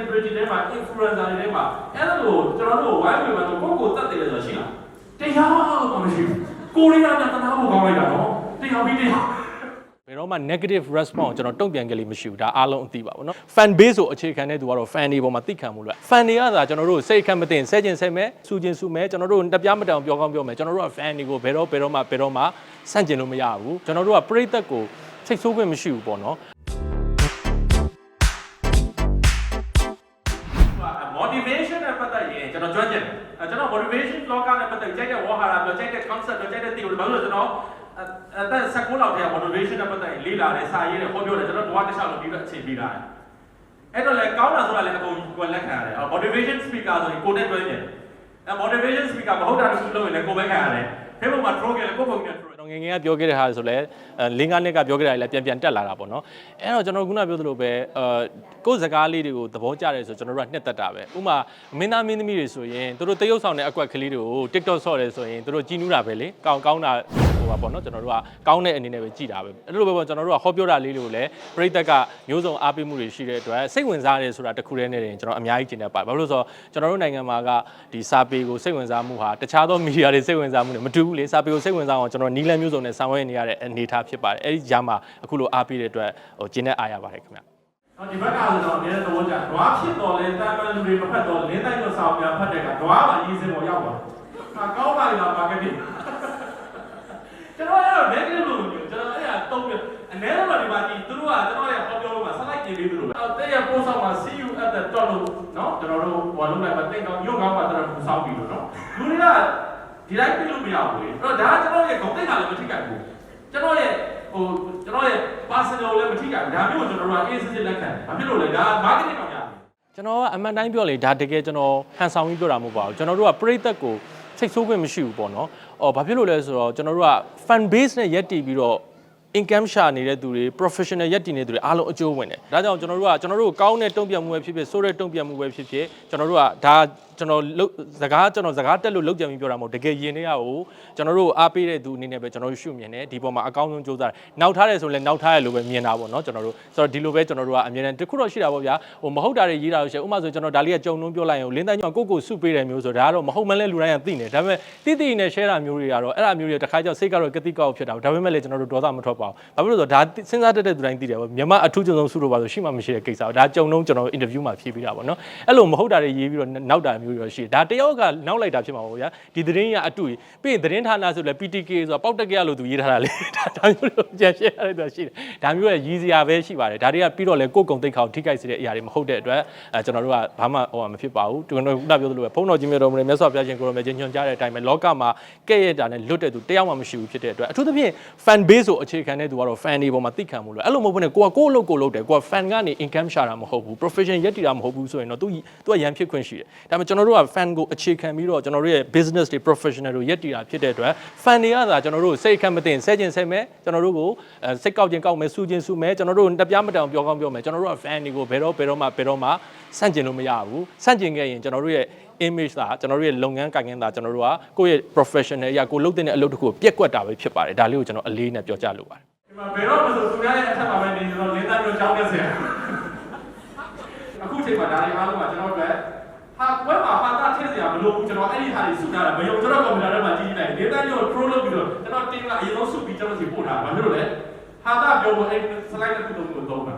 celebrity တွေမှာ influencer တွေထဲမှာအဲ့လိုကျွန်တော်တို့ဝိုင်းဝန်းမှာတော့ကိုယ့်ကိုယ်တတ်တယ်လို့ရှိလားတရားမှမရှိဘူးကိုရီးယားကတနာဖို့ကောင်းလိုက်တာနော်တရားပြီးတရားဘယ်တော့မှ negative response ကိုကျွန်တော်တုံ့ပြန်ကြလိမ့်မရှိဘူးဒါအားလုံးအသိပါဘောနော် fan base ကိုအခြေခံတဲ့သူကတော့ fan တွေပေါ်မှာသိခံမှုလို့ fan တွေကသာကျွန်တော်တို့စိတ်ခံမသိရင်ဆဲကျင်ဆဲမဲ့စူကျင်စူမဲ့ကျွန်တော်တို့တပြားမတောင်ပြောကောင်းပြောမယ်ကျွန်တော်တို့က fan တွေကိုဘယ်တော့ဘယ်တော့မှဘယ်တော့မှဆန့်ကျင်လို့မရဘူးကျွန်တော်တို့ကပရိသတ်ကိုစိတ်ဆိုးခွင့်မရှိဘူးပေါ့နော် motivation နဲ့ပတ်သက်ရင်ကျွန်တော်ကြွချင်တယ်အဲကျွန်တော် motivation လောကနဲ့ပတ်သက်ကြိုက်တဲ့ဝါဟာရပြောကြိုက်တဲ့ concept ပြောကြိုက်တဲ့ theory ဘာလို့လဲကျွန်တော်အဲအဲ16လောက်တည်း motivation နဲ့ပတ်သက်ရင်လေ့လာတယ်စာရေးတယ်ဟောပြောတယ်ကျွန်တော်ဘဝတစ်ခြားလုံးပြီးတော့အချိန်ပေးတာတယ်အဲ့တော့လေကောင်းတာဆိုတာလည်းအကုန်ကိုလက်ခံရတယ် motivation speaker ဆိုရင်ကိုနဲ့တွဲနေတယ်အဲ motivation speaker မဟုတ်တာတခုလုပ်ရင်လည်းကိုပဲခံရတယ် Facebook မှာ troll ကြတယ်ကိုပုံနဲ့ troll ကျွန်တော် ငယ်ငယ်ကပြောခဲ့တဲ့ဟာဆိုလဲအဲလင်းကားနှစ်ကပြောခဲ့တာတွေလည်းပြန်ပြန်တက်လာတာပေါ့နော်အဲ့တော့ကျွန်တော်ခုနပြောသလိုပဲအဲကိုယ်စကားလေးတွေကိုသဘောကျတယ်ဆိုကျွန်တော်တို့ကနှစ်သက်တာပဲဥပမာမင်းသားမင်းသမီးတွေဆိုရင်တို့တို့တရုပ်ဆောင်တဲ့အကွက်ကလေးတွေကို TikTok ဆော့တယ်ဆိုရင်တို့တို့ကြည်နူးတာပဲလေကောင်းကောင်းတာ ဟိုပါပေါ့နော်ကျွန်တော်တို့ကကောင်းတဲ့အနေနဲ့ပဲကြည်တာပဲအဲ့လိုပဲပေါ့ကျွန်တော်တို့ကဟောပြောတာလေးတွေကိုလည်းပရိသတ်ကမျိုးစုံအားပေးမှုတွေရှိတဲ့အတွက်စိတ်ဝင်စားတယ်ဆိုတာတခုတည်းနဲ့တင်ကျွန်တော်အများကြီးကျင်တတ်ပါတယ်ဘာလို့လဲဆိုတော့ကျွန်တော်တို့နိုင်ငံမှာကဒီစာပေကိုစိတ်ဝင်စားမှုဟာတခြားသောမီဒီယာတွေစိတ်ဝင်စားမှုတွေမတူဘူးလေစာပေကိုစိတ်ဝင်စားအောင်ကျွန်တော်နီလန်မျိုးစုံနဲ့ဆောင်ရွက်နေရတဲ့အနေအထားဖြစ်ပါတယ်အဲ့ဒီကြားမှာအခုလိုအားပေးတဲ့အတွက်ဟိုကျင်းတဲ့အားရပါတယ်ခင်ဗျတော့ဒီဘက်ကဆိုတော့အများသဘောကျဓွားဖြစ်တော်လဲတန်ပန်လူတွေမဖတ်တော့လင်းတိုင်းတော့စာအုပ်များဖတ်တဲ့ကဓွားမှာရေးစင်ပေါ်ရောက်သွားဟာကောင်းပါလားမာကတ်တင် ကျွန်တော်အဲ့တော့ negative လို့ပြောကျွန်တော်အဲ့ဒါတုံးပြအနည်းတော့ဒီမှာဒီသူတို့ကကျွန်တော်ရဲ့ဟောပြောလို့မှာဆက်လိုက်ကြည့်ပြီးသူတို့အဲ့တဲ့ရပို့ဆောင်မှာ see you at the top လို့နော်ကျွန်တော်တို့ဘာလို့လဲမသိကောင်းရုပ်ကောင်းပါတော့ပူဆောင်ပြီးလို့နော်လူတွေကဒီလိုက်ပြလို့မရဘူးလေအဲ့တော့ဒါကကျွန်တော်ရဲ့ဂုဏ်သိက္ခာလည်းမထိခိုက်ဘူးကျွန်တော်ရဲ့ဟိုကျွန်တော်ရဲ့ personal လည်းမထိခိုက်ဘူးဒါမျိုးကိုကျွန်တော်တို့ကအေးစစ်စစ်လက်ခံဘာဖြစ်လို့လဲဒါ marketing ကောင်ရတယ်ကျွန်တော်ကအမှန်တိုင်းပြောလေဒါတကယ်ကျွန်တော်ဟန်ဆောင်ပြီးပြောတာမဟုတ်ပါဘူးကျွန်တော်တို့ကပရိသတ်ကို စိတ်ဆိုးခွင့်မရှိဘူးပေါ့နော်။အော်ဘာဖြစ်လို့လဲဆိုတော့ကျွန်တော်တို့က fan base နဲ့ရက်တည်ပြီးတော့ income ရှာနေတဲ့သူတွေ professional ရက်တည်နေတဲ့သူတွေအားလုံးအကျိုးဝင်တယ်။ဒါကြောင့်ကျွန်တော်တို့ကကျွန်တော်တို့ကောင်းတဲ့တုံ့ပြန်မှုပဲဖြစ်ဖြစ်ဆိုးတဲ့တုံ့ပြန်မှုပဲဖြစ်ဖြစ်ကျွန်တော်တို့ကဒါကျွန်တော်လုတ်စကားကျွန်တော်စကားတက်လို့လောက်ကြံပြီးပြောတာမဟုတ်တကယ်ယင်နေရကိုကျွန်တော်တို့အားပေးတဲ့သူအနေနဲ့ပဲကျွန်တော်တို့ရှုမြင်တယ်ဒီပေါ်မှာအကောင်းဆုံးကြိုးစားတယ်။နောက်ထားတယ်ဆိုရင်လည်းနောက်ထားရလို့ပဲမြင်တာပေါ့နော်ကျွန်တော်တို့ဆိုတော့ဒီလိုပဲကျွန်တော်တို့ကအမြဲတမ်းတခုတော့ရှိတာပေါ့ဗျာဟိုမဟုတ်တာတွေရေးတာလို့ရှိရင်ဥပမာဆိုကျွန်တော်ဒါလေးကကြုံလုံးပြောလိုက်ရင်လင်းတိုင်းကြောင့်ကိုကိုစုပေးတယ်မျိုးဆိုဒါကတော့မဟုတ်မလဲလူတိုင်းကသိနေဒါပေမဲ့တိတိနဲ့ share တာမျိုးတွေကတော့အဲ့ဒါမျိုးတွေတခါကြောက်စိတ်ကတော့ကတိကောက်ဖြစ်တာဒါပေမဲ့လည်းကျွန်တော်တို့ဒေါသမထွက်ပါဘူးဘာဖြစ်လို့လဲဆိုတော့ဒါစဉ်းစားတတ်တဲ့သူတိုင်းသိတယ်ပေါ့မြန်မာအထူးကြုံဆုံးစုလို့ပါဆိုရှိမှမရှိတဲ့ကိစ္စဒါကြုံလုံးကျွန်တော် interview မှာဖြေပြီးတာပေါ့နော်အဲ့လိုမဟုတ်တာတွေရေးပြီးတော့နောက်တာမျိုးတွေရှိတယ်ဒါတယောက်ကနောက်လိုက်တာဖြစ်မှာပေါ့ဗျာဒီသတင်းရအတူပြီးရင်သတင်းဌာနဆိုလဲ PTK ဆိုတာပေါက်တက်ကရလို့သူရေးထားတာလေဒါဒါမျိုးလို့ကြံရှင်းရတဲ့သူရှိတယ်ဒါမျိုးရဲ့ရည်စရာပဲရှိပါတယ်ဒါတွေကပြီးတော့လဲကိုယ်ကုံတိတ်ခေါထိခိုက်စေတဲ့အရာတွေမဟုတ်တဲ့အတွက်အဲကျွန်တော်တို့ကဘာမှဟိုမဖြစ်ပါဘူးကျွန်တော်တို့ခုနပြောသလိုပဲဖုန်းတော်ကြီးမြတ်တော်မူတဲ့မြတ်စွာဘုရားရှင်ကိုရောမြတ်ချင်းညွှန်ကြားတဲ့အတိုင်းပဲလောကမှာကဲ့ရဲ့တာနဲ့လွတ်တဲ့သူတယောက်မှမရှိဘူးဖြစ်တဲ့အတွက်အထူးသဖြင့် fan base ကိုအခြေခံတဲ့သူကတော့ fan တွေပေါ်မှာသိခံမှုလို့အဲ့လိုမဟုတ်ဘဲနဲ့ကိုကကိုယ့်အလုပ်ကိုလုပ်တယ်ကိုက fan ကနေ income ရှာတာမဟုတ်ဘူး profession ရက်တည်တာမဟုတ်ဘူးဆိုရင်တော့သူသူကရန်ဖြစ်ခွင့်ရှိတယ်ဒါပေမဲ့ကျွန်တော်တို့က fan ကိုအခြေခံပြီးတော့ကျွန်တော်တို့ရဲ့ business တွေ professional တွေရက်တည်တာဖြစ်တဲ့အတွက် fan တွေကသာကျွန်တော်တို့စိတ်ခံမသိရင်ဆဲကျင်ဆဲမဲ့ကျွန်တော်တို့ကိုအဲစိတ်ကောက်ခြင်းကောက်မယ်စူးခြင်းစူးမယ်ကျွန်တော်တို့တပြားမတောင်ပြောကောင်းပြောမယ်ကျွန်တော်တို့က fan တွေကိုဘယ်တော့ဘယ်တော့မှဘယ်တော့မှဆန့်ကျင်လို့မရဘူးဆန့်ကျင်ခဲ့ရင်ကျွန်တော်တို့ရဲ့ image သာကျွန်တော်တို့ရဲ့လုပ်ငန်းကိုင်ငန်းသာကျွန်တော်တို့ကကိုယ့်ရဲ့ professional အရာကိုလုပ်တဲ့အလုပ်တစ်ခုကိုပြက်ကွက်တာပဲဖြစ်ပါတယ်ဒါလေးကိုကျွန်တော်အလေးနဲ့ပြောကြားလိုပါတယ်ဒီမှာဘယ်တော့မှဆိုသူများရဲ့အထက်မှာပဲနေကျွန်တော်လင်းသားမျိုးကြောင်းနေစရာအခုချိန်မှာဒါတွေအားလုံးကကျွန်တော်တို့ဟာဝက်မှာဟာတာထည့်စရာမလိုဘူးကျွန်တော်အဲ့ဒီဟာတွေစုထားတာမယုံကျွန်တော်ကွန်ပျူတာထဲမှာကြည့်ကြည့်လိုက်လင်းသားမျိုး pro လုပ်ပြီးတော့ကျွန်တော်တင်ကအရင်ဆုံးစုပြီးကျွန်တော်စီပို့ထားဘာဖြစ်လို့လဲဟာတာပြောဖို့အဲ့ slide တစ်ခုလုံးကိုသုံးတာ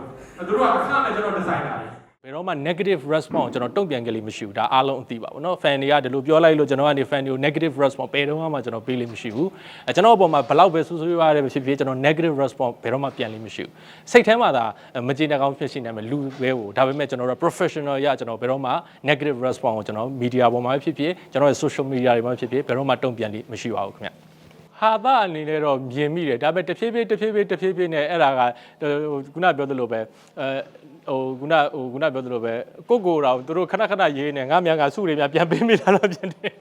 သူတို့ကအခမဲ့ကျွန်တော်ဒီဇိုင်နာတွေ ဘယ်တော့မှ negative response ကိုကျွန်တော်တုံ့ပြန်ကြလိမ့်မရှိဘူးဒါအားလုံးအသိပါဘူးเนาะ fan တွေကဒီလိုပြောလိုက်လို့ကျွန်တော်ကနေ fan တွေကို negative response ဘယ်တော့မှကျွန်တော်ပေးလိမ့်မရှိဘူးအဲကျွန်တော်အပေါ်မှာဘလောက်ပဲဆူဆူရွားရတယ်ဖြစ်ဖြစ်ကျွန်တော် negative response ဘယ်တော့မှပြန်လိမ့်မရှိဘူးစိတ်ထဲမှာသာမကျေနပ်ကောင်းဖြစ်ရှိနေမယ်လူပဲကိုဒါပေမဲ့ကျွန်တော်တို့ professional ရကျွန်တော်ဘယ်တော့မှ negative response ကိုကျွန်တော် media ပေါ်မှာဖြစ်ဖြစ်ကျွန်တော်ရဲ့ social media တွေမှာဖြစ်ဖြစ်ဘယ်တော့မှတုံ့ပြန်လိမ့်မရှိပါဘူးခင်ဗျ ဟာသားအနေနဲ့တော့မြင်မိတယ်ဒါပေမဲ့တဖြည်းဖြည်းတဖြည်းဖြည်းတဖြည်းဖြည်းနဲ့အဲ့ဒါကဟိုခုနပြောသလိုပဲအဲဟိုခုနဟိုခုနပြောသလိုပဲကိုကိုတော်သူတို့ခဏခဏရေးနေငါမြန်ကစုတွေများပြန်ပေးမိတာတော့ပြန်တယ်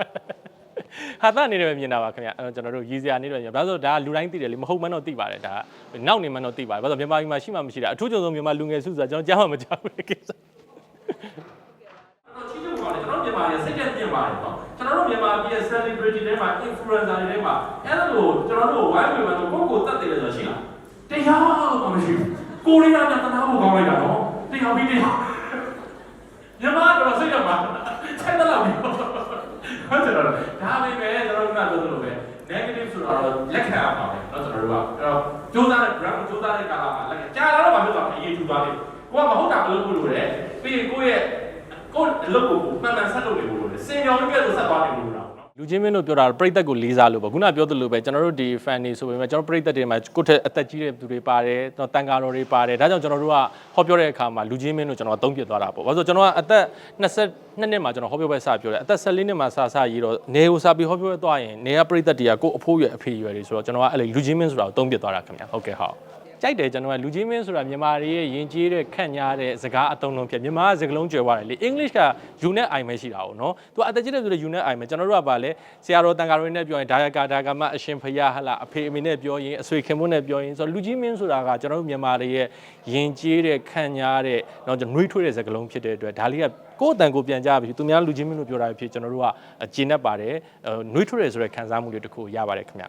ဟာသားအနေနဲ့ပဲမြင်တာပါခင်ဗျအဲကျွန်တော်တို့ရည်စရာနေတော့ဘာလို့ဒါကလူတိုင်းသိတယ်လေမဟုတ်မှန်းတော့သိပါတယ်ဒါကနောက်နေမှန်းတော့သိပါတယ်ဘာလို့မြန်မာပြည်မှာရှိမှမရှိတာအထူးကြုံဆုံးမြန်မာလူငယ်စုဆိုတာကျွန်တော်ကြားမှမကြားဘူးလေကိစ္စကျွန်တော်ချီးကျူး ပါတယ်ကျွန်တော်မြန်မာရဲ့စိတ်သက်ပြင်ပါတယ်နော်ကျွန်တော်တို့မြန်မာပြည်ရဲ့ celebrity တွေမှာ influencer တွေထဲမှာအဲ့လိုကျွန်တော်တို့ဝိုင်းဝန်းမှာတော့ကိုယ့်ကိုယ်တတ်တယ်လို့ဆိုရှိလားတရားမှမရှိဘူးကိုရီးယားကတနာဖို့ကောင်းလိုက်တာနော်တရားပြီးတရား မြန်မာကတော့စိတ်ရောက်ပါဆက်တော့ပြီဟုတ်တယ်တော့ဒါပေမဲ့ကျွန်တော်တို့ကပြောသလိုပဲ negative ဆိုတော့လက်ခံရပါမယ်เนาะကျွန်တော်တို့ကအဲ့တော့ကြိုးစားတဲ့ brand ကိုကြိုးစားတဲ့ကာလမှာလက်ခံကြာတော့ဘာဖြစ်သွားလဲအရေးထူသွားတယ်ကိုကမဟုတ်တာမလုပ်ဘူးလို့လေပြီးရင်ကိုယ့်ရဲ့ ကိုယ့်အလုပ်ကိုမှန်မှန်ဆက်လုပ်နေဖို့လို့လေစင်ကြောင်ကဲဆိုဆက်သွားနေဖို့လို့လားလူချင်းမင်းတို့ပြောတာပြိသက်ကိုလေးစားလို့ပေါ့ခုနပြောသလိုပဲကျွန်တော်တို့ဒီ fan နေဆိုပေမဲ့ကျွန်တော်ပြိသက်တွေမှာကိုယ့်ထက်အသက်ကြီးတဲ့သူတွေပါတယ်တော့တန်ကာတော်တွေပါတယ်ဒါကြောင့်ကျွန်တော်တို့ကဟောပြောတဲ့အခါမှာလူချင်းမင်းတို့ကျွန်တော်သုံးပြသွားတာပေါ့ဘာလို့ဆိုကျွန်တော်ကအသက်22နှစ်မှာကျွန်တော်ဟောပြောပဲစပြောတယ်အသက်14နှစ်မှာစစရေးတော့နေကိုစပြီးဟောပြောပဲသွားရင်နေကပြိသက်တွေကကိုယ့်အဖိုးရွယ်အဖေရွယ်တွေဆိုတော့ကျွန်တော်ကအဲ့လိုလူချင်းမင်းဆိုတာကိုသုံးပြသွားတာခင်ဗျဟုတ်ကဲ့ဟုတ် ကြိုက်တယ်ကျွန်တော်ကလူကြီးမင်းဆိုတာမြန်မာတွေရဲ့ယဉ်ကျေးတဲ့ခန့်ညားတဲ့စကားအသုံးလုံးဖြစ်မြန်မာကစကားလုံးကျွယ်သွားတယ်လေ English က you နဲ့ I ပဲရှိတာ哦နော်သူကအသက်ကြီးတဲ့ဆိုတဲ့ you နဲ့ I ပဲကျွန်တော်တို့ကပါလေဆရာတော်တန်ဃာတော်တွေနဲ့ပြောရင်ဒါယကာဒါကမအရှင်ဖယားဟလာအဖေအမေနဲ့ပြောရင်အဆွေခင်မွန်းနဲ့ပြောရင်ဆိုတော့လူကြီးမင်းဆိုတာကကျွန်တော်တို့မြန်မာတွေရဲ့ယဉ်ကျေးတဲ့ခန့်ညားတဲ့နော်ကျွန်တော်နှွေးထွေးတဲ့စကားလုံးဖြစ်တဲ့အတွက်ဒါလေးကကိုယ့်အတန်ကိုပြန်ကြပြီသူများလူကြီးမင်းလို့ပြောတာဖြစ်ကျွန်တော်တို့ကကျင်းတတ်ပါတယ်နှွေးထွေးတယ်ဆိုတဲ့ခံစားမှုလေးတစ်ခုရပါတယ်ခင်ဗျ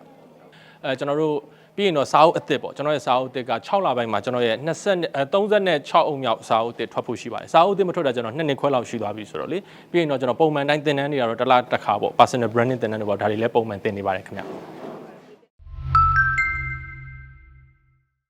အဲကျွန်တော်တို့ ပြီးရင်တော့စာအုပ်အသစ်ပေါ့ကျွန်တော်ရဲ့စာအုပ်အသစ်က6လပိုင်းမှာကျွန်တော်ရဲ့20 36အုပ်မြောက်စာအုပ်အသစ်ထွက်ဖို့ရှိပါတယ်စာအုပ်အသစ်မထွက်တာကျွန်တော်2နှစ်ခွဲလောက်ရှိသွားပြီဆိုတော့လေပြီးရင်တော့ကျွန်တော်ပုံမှန်တိုင်းသင်တန်းတွေကတော့တစ်လတစ်ခါပေါ့ personal branding သင်တန်းတွေပေါ့ဒါတွေလည်းပုံမှန်သင်နေပါတယ်ခင်ဗျ